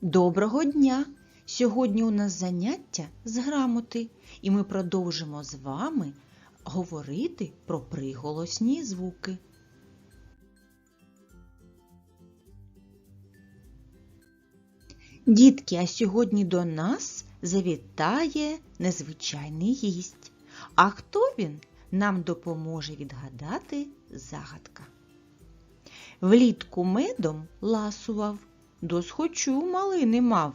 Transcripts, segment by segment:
Доброго дня! Сьогодні у нас заняття з грамоти, і ми продовжимо з вами говорити про приголосні звуки. Дітки, а сьогодні до нас завітає незвичайний гість. А хто він нам допоможе відгадати загадка. Влітку медом ласував, досхочу малини мав,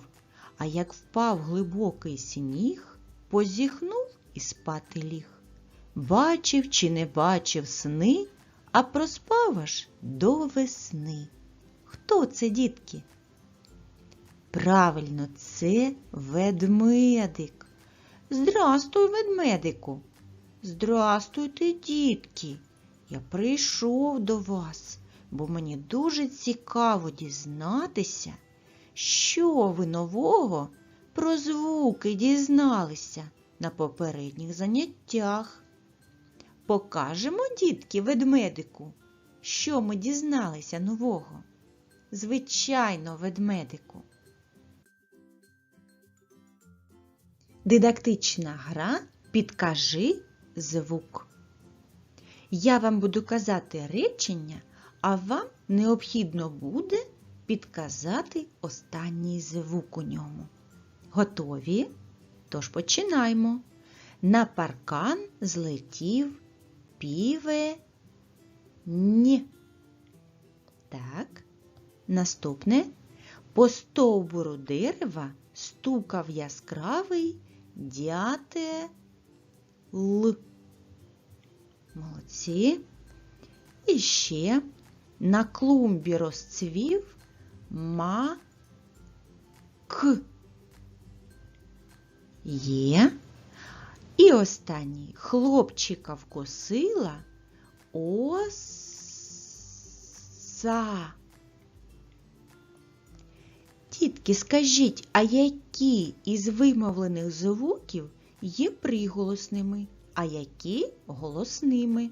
а як впав глибокий сніг, позіхнув і спати ліг. Бачив чи не бачив сни, а проспав аж до весни. Хто це, дітки? Правильно, це ведмедик. Здрастуй, ведмедику. Здрастуйте, дітки. Я прийшов до вас, бо мені дуже цікаво дізнатися, що ви нового про звуки дізналися на попередніх заняттях. Покажемо, дітки, ведмедику, що ми дізналися нового. Звичайно, ведмедику. Дидактична гра Підкажи звук. Я вам буду казати речення, а вам необхідно буде підказати останній звук у ньому. Готові? Тож починаємо. На паркан злетів піве ні. Так. Наступне. По стовбуру дерева стукав яскравий дяте Л. Молодці. І ще на клумбі розцвів ма к. Є. І останній хлопчика вкосила оса. Тітки, скажіть, а які із вимовлених звуків є приголосними, а які голосними?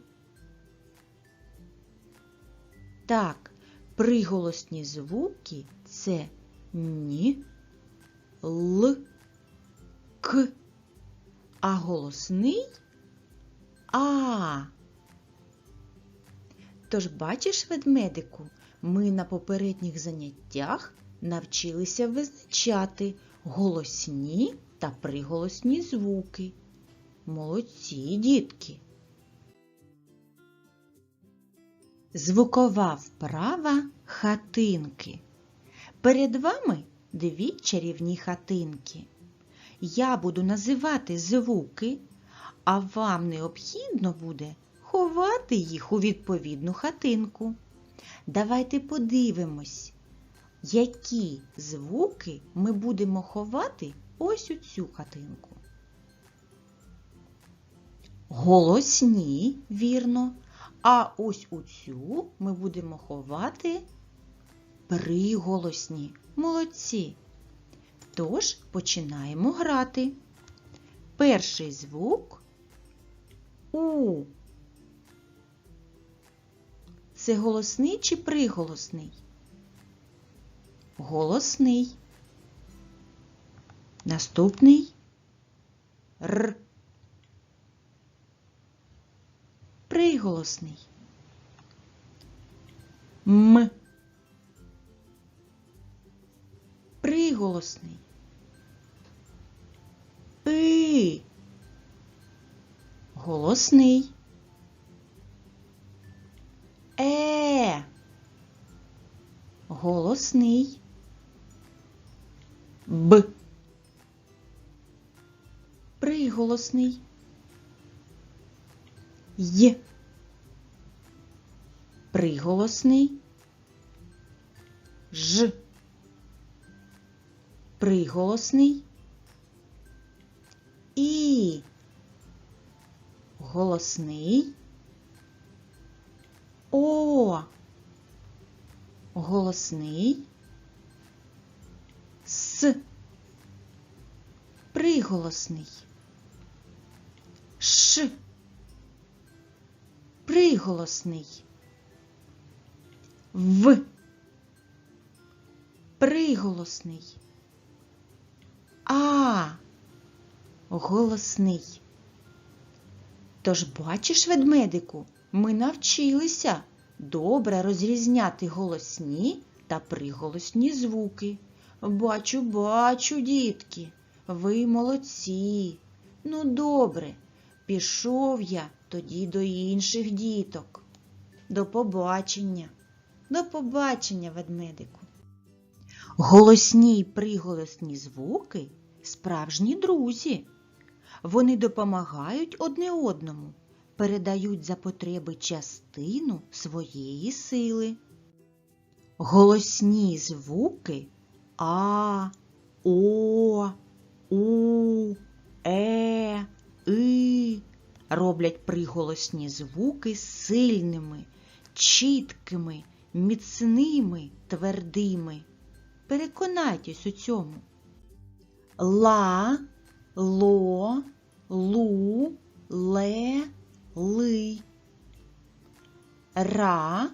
Так, приголосні звуки це ні, л, к, а голосний а. Тож бачиш, ведмедику, ми на попередніх заняттях навчилися визначати голосні та приголосні звуки. Молодці, дітки. Звукова вправа хатинки. Перед вами дві чарівні хатинки. Я буду називати звуки, а вам необхідно буде ховати їх у відповідну хатинку. Давайте подивимось, які звуки ми будемо ховати ось у цю хатинку. Голосні, вірно. А ось у цю ми будемо ховати приголосні. Молодці. Тож починаємо грати. Перший звук У. Це голосний чи приголосний? Голосний. Наступний Р. Приголосний. М. Приголосний. И. Голосний. Е. Голосний. Б. Приголосний. Й. Приголосний. Ж. Приголосний. І. Голосний. О. Голосний. С. Приголосний. Ш. Приголосний. В. приголосний. А голосний. Тож, бачиш, ведмедику, ми навчилися добре розрізняти голосні та приголосні звуки. Бачу, бачу, дітки, ви молодці. Ну, добре, пішов я тоді до інших діток. До побачення, до побачення, ведмедику. Голосні й приголосні звуки справжні друзі. Вони допомагають одне одному, передають за потреби частину своєї сили. Голосні звуки А, О, У, Е, И роблять приголосні звуки сильними, чіткими, міцними, твердими. Переконайтесь у цьому. Ла, ло, лу, ле, ли. Ра,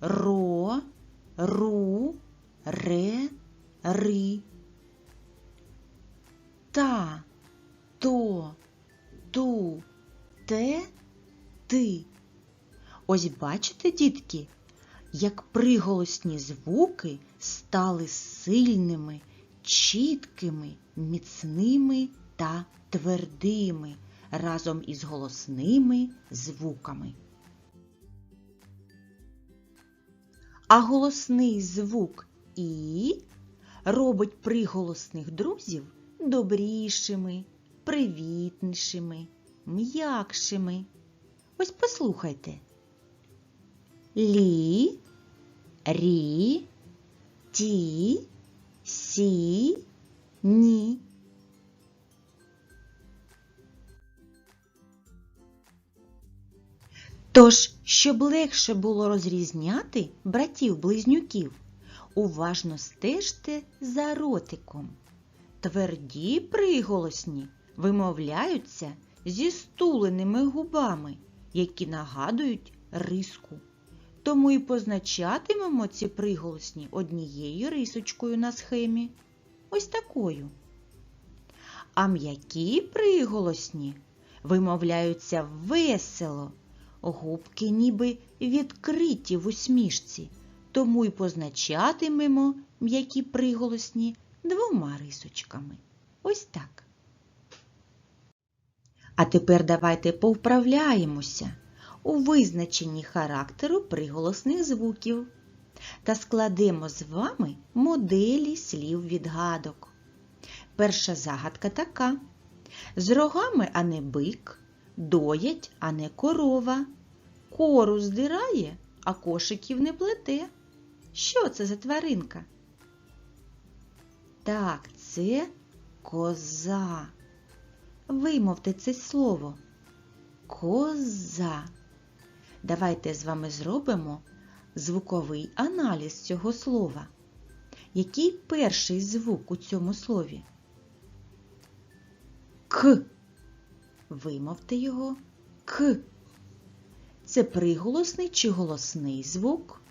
ро, ру, ре, ри. Та, то, ту, те, ти. Ось бачите, дітки, як приголосні звуки стали сильними, чіткими, міцними та твердими разом із голосними звуками. А голосний звук І робить приголосних друзів добрішими, привітнішими, м'якшими. Ось послухайте. Лі, рі, ті, сі, ні. Тож, щоб легше було розрізняти братів-близнюків, уважно стежте за ротиком. Тверді приголосні вимовляються зі стуленими губами, які нагадують риску. Тому і позначатимемо ці приголосні однією рисочкою на схемі. Ось такою. А м'які приголосні вимовляються весело, губки ніби відкриті в усмішці, тому й позначатимемо м'які приголосні двома рисочками. Ось так. А тепер давайте повправляємося у визначенні характеру приголосних звуків та складемо з вами моделі слів відгадок. Перша загадка така: з рогами, а не бик, доять, а не корова, кору здирає, а кошиків не плете. Що це за тваринка? Так, це коза. Вимовте це слово. Коза. Давайте з вами зробимо звуковий аналіз цього слова. Який перший звук у цьому слові? К. Вимовте його К. Це приголосний чи голосний звук?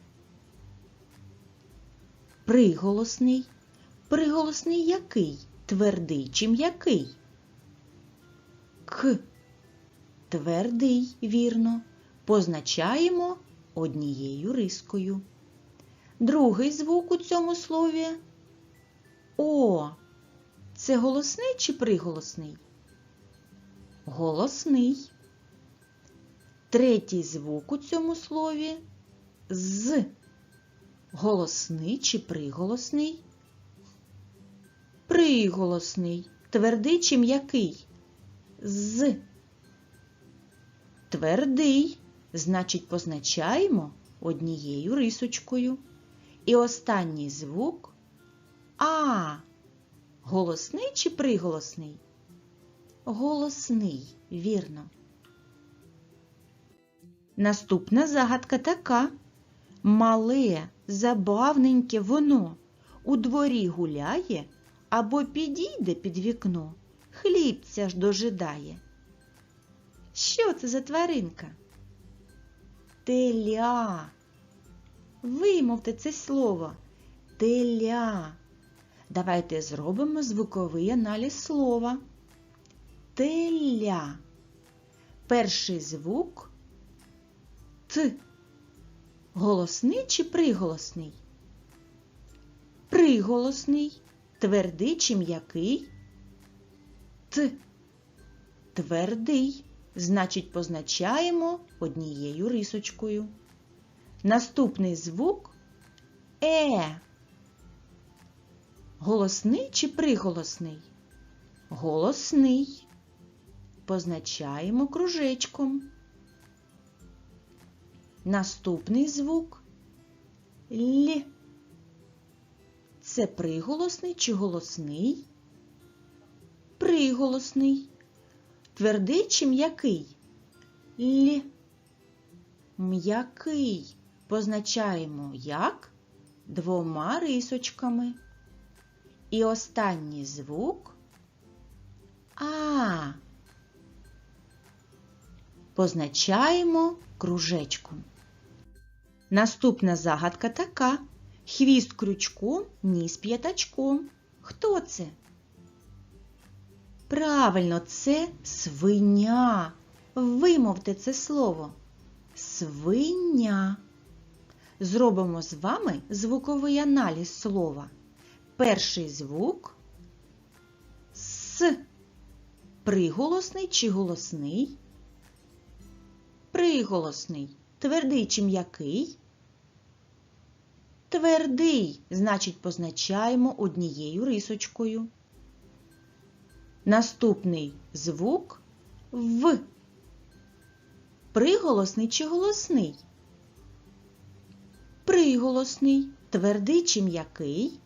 Приголосний. Приголосний який? Твердий чи м'який? К. Твердий, вірно. Позначаємо однією рискою. Другий звук у цьому слові О. Це голосний чи приголосний? Голосний. Третій звук у цьому слові з. Голосний чи приголосний? Приголосний. Твердий чи м'який? З. Твердий. Значить, позначаємо однією рисочкою. І останній звук А. Голосний чи приголосний? Голосний, вірно. Наступна загадка така. Мале, забавненьке воно у дворі гуляє або підійде під вікно, хлібця ж дожидає. Що це за тваринка? Теля. Вимовте це слово. теля. Давайте зробимо звуковий аналіз слова. Теля. Перший звук Т. Голосний чи приголосний? Приголосний. Твердий чи м'який? Т. Твердий. Значить, позначаємо однією рисочкою. Наступний звук Е. Голосний чи приголосний? Голосний. Позначаємо кружечком. Наступний звук Л. Це приголосний чи голосний? Приголосний. Твердий чи м'який? Л. М'який. Позначаємо як? Двома рисочками. І останній звук А. Позначаємо кружечком. Наступна загадка така. Хвіст крючком, ніс п'ятачком. Хто це? Правильно, це свиня. Вимовте це слово. Свиня. Зробимо з вами звуковий аналіз слова. Перший звук С. Приголосний чи голосний? Приголосний. Твердий чи м'який? Твердий, значить, позначаємо однією рисочкою. Наступний звук В. Приголосний чи голосний? Приголосний. Твердий чи м'який?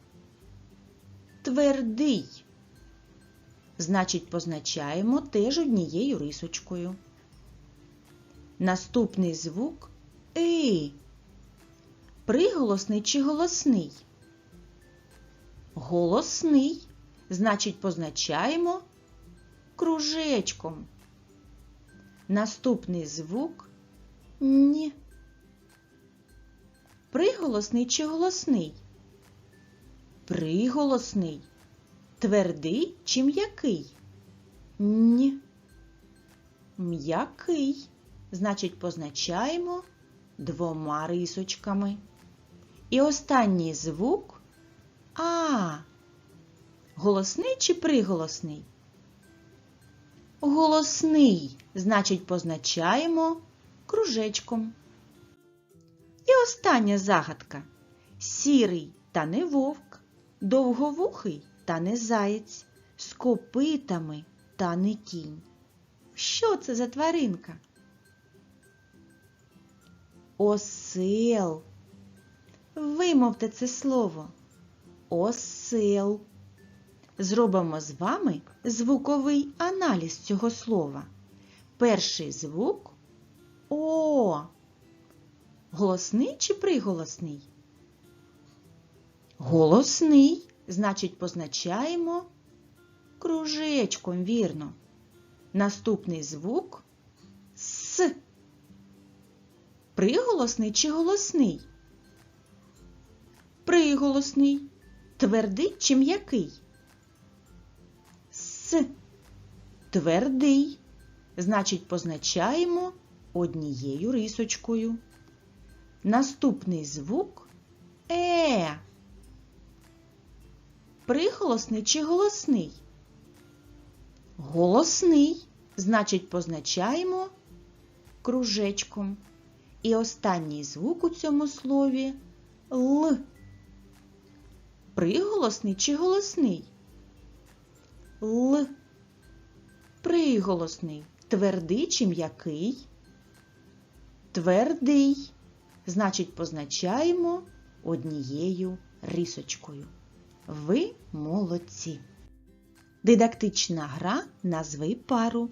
Твердий. Значить, позначаємо теж однією рисочкою. Наступний звук И. Приголосний чи голосний? Голосний. Значить, позначаємо кружечком. Наступний звук Н. Приголосний чи голосний? Приголосний. Твердий чи м'який? Н. М'який. Значить, позначаємо двома рисочками. І останній звук А. Голосний чи приголосний? Голосний. Значить, позначаємо кружечком. І остання загадка. Сірий та не вовк, довговухий та не заєць, з копитами та не кінь. Що це за тваринка? Осел. Вимовте це слово. Осел. Зробимо з вами звуковий аналіз цього слова. Перший звук О. Голосний чи приголосний? Голосний. Значить, позначаємо кружечком, вірно. Наступний звук С. Приголосний чи голосний? Приголосний. Твердий чи м'який? С. Твердий. Значить, позначаємо однією рисочкою. Наступний звук Е. Приголосний чи голосний? Голосний. Значить, позначаємо кружечком. І останній звук у цьому слові Л. Приголосний чи голосний? Л. Приголосний. Твердий чи м'який? Твердий. Значить, позначаємо однією рисочкою. Ви молодці. Дидактична гра назви пару.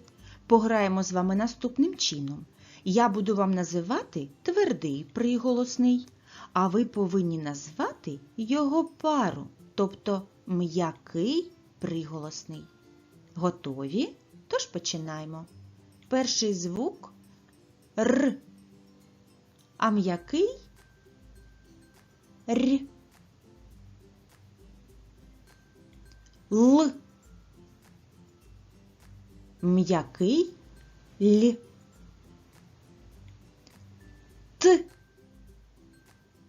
Пограємо з вами наступним чином. Я буду вам називати твердий приголосний, а ви повинні назвати його пару, тобто м'який приголосний. Готові? Тож починаємо. Перший звук Р. А м'який Р. Л. М'який Л. Т.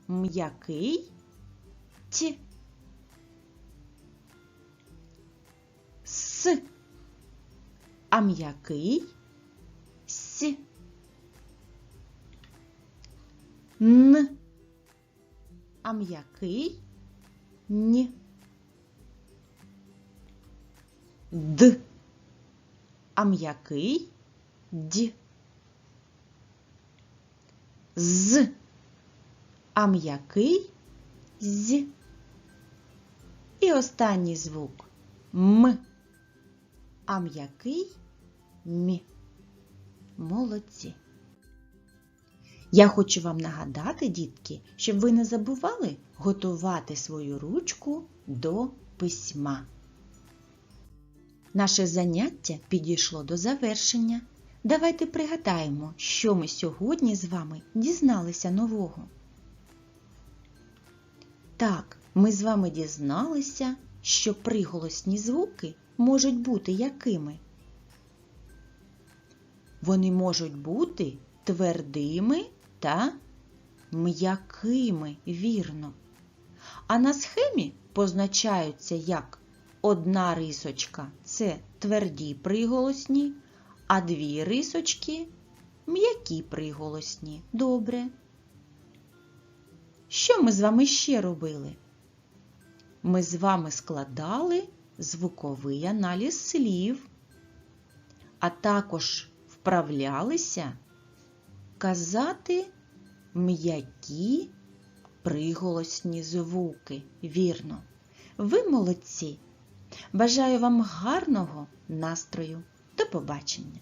М'який Т. С. А м'який С. Н. А м'який Н. Д. А м'який Д. З. А м'який З. І останній звук М. А м'який Мі. Молодці. Я хочу вам нагадати, дітки, щоб ви не забували готувати свою ручку до письма. Наше заняття підійшло до завершення. Давайте пригадаємо, що ми сьогодні з вами дізналися нового. Так, ми з вами дізналися, що приголосні звуки можуть бути якими. Вони можуть бути твердими та м'якими, вірно. А на схемі позначаються як одна рисочка це тверді приголосні, а дві рисочки м'які приголосні. Добре. Що ми з вами ще робили? Ми з вами складали звуковий аналіз слів, а також вправлялися казати м'які приголосні звуки. Вірно. Ви молодці. Бажаю вам гарного настрою. До побачення!